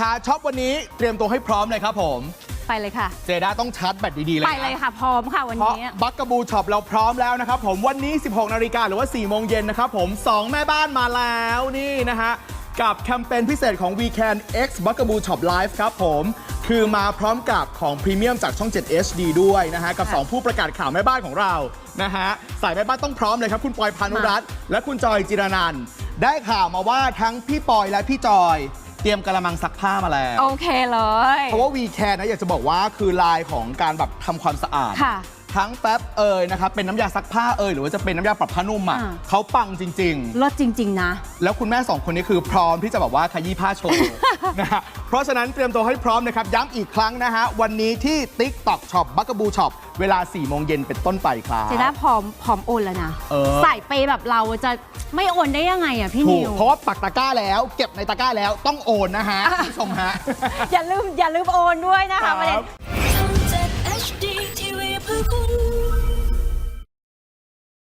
คาช็อปวันนี้เตรียมตัวให้พร้อมเลยครับผม ไปเลยค่ะ เจด้าต้องชาร์จแบตดีๆเลยไปนะเลยค่ะ พร้อมค่ะวันเพราะนี้ บักกบูช็อปเราพร้อมแล้วนะครับผมวันนี้ 16 นาฬิกาหรือว่า 4 โมงเย็นนะครับผม2แม่บ้านมาแล้วนี่นะฮะ กับแคมเปญพิเศษของ Weekend X b u g a b o o Shop Live ครับผม คือมาพร้อมกับของพรีเมียมจากช่อง 7 HD ด้วยนะฮะ กับ ค่ะ 2 ผู้ประกาศข่าวแม่บ้านของเรานะฮะสายแม่บ้านต้องพร้อมเลยครับ คุณปอยพานุรัตน์และคุณจอยจิรนันท์ได้ข่าวมาว่าทั้งพี่ปอยและพี่จอย เตรียมกระมังซักผ้ามาแล้ว โอเคเลย เพราะว่าวีแคนนะอยากจะบอกว่าคือลายของการแบบทำความสะอาด ค่ะ ทั้งแป๊บเอ่ยนะครับเป็นน้ำยาซักผ้าเอ่ยหรือว่าจะเป็นน้ำยาปรับผ้านุ่มอะอ่า เขาปังจริงเลิศจริง ๆ นะๆแล้วคุณแม่สองคนนี้คือพร้อมที่จะแบบว่าขยี้ผ้าโชว์ นะฮะเพราะฉะนั้นเตรียมตัวให้พร้อมนะครับ ย้ำอีกครั้งนะฮะ วันนี้ที่ TikTok Shop b u g a b o o Shop เวลา 4 โมงเย็นเป็นต้นไปครับ เจด้าพร้อมพร้อมโอนแล้วนะเออ ใส่เปย์แบบเราจะไม่โอนได้ยังไงอะพี่ถูนิกว เพราะว่าปักตะกร้าแล้ว เก็บในตะกร้าแล้วต้องโอนนะฮะคุณผู้ชมฮะ อย่าลืมอย่าลืมโอนด้วยนะครัคะบ ประเด็น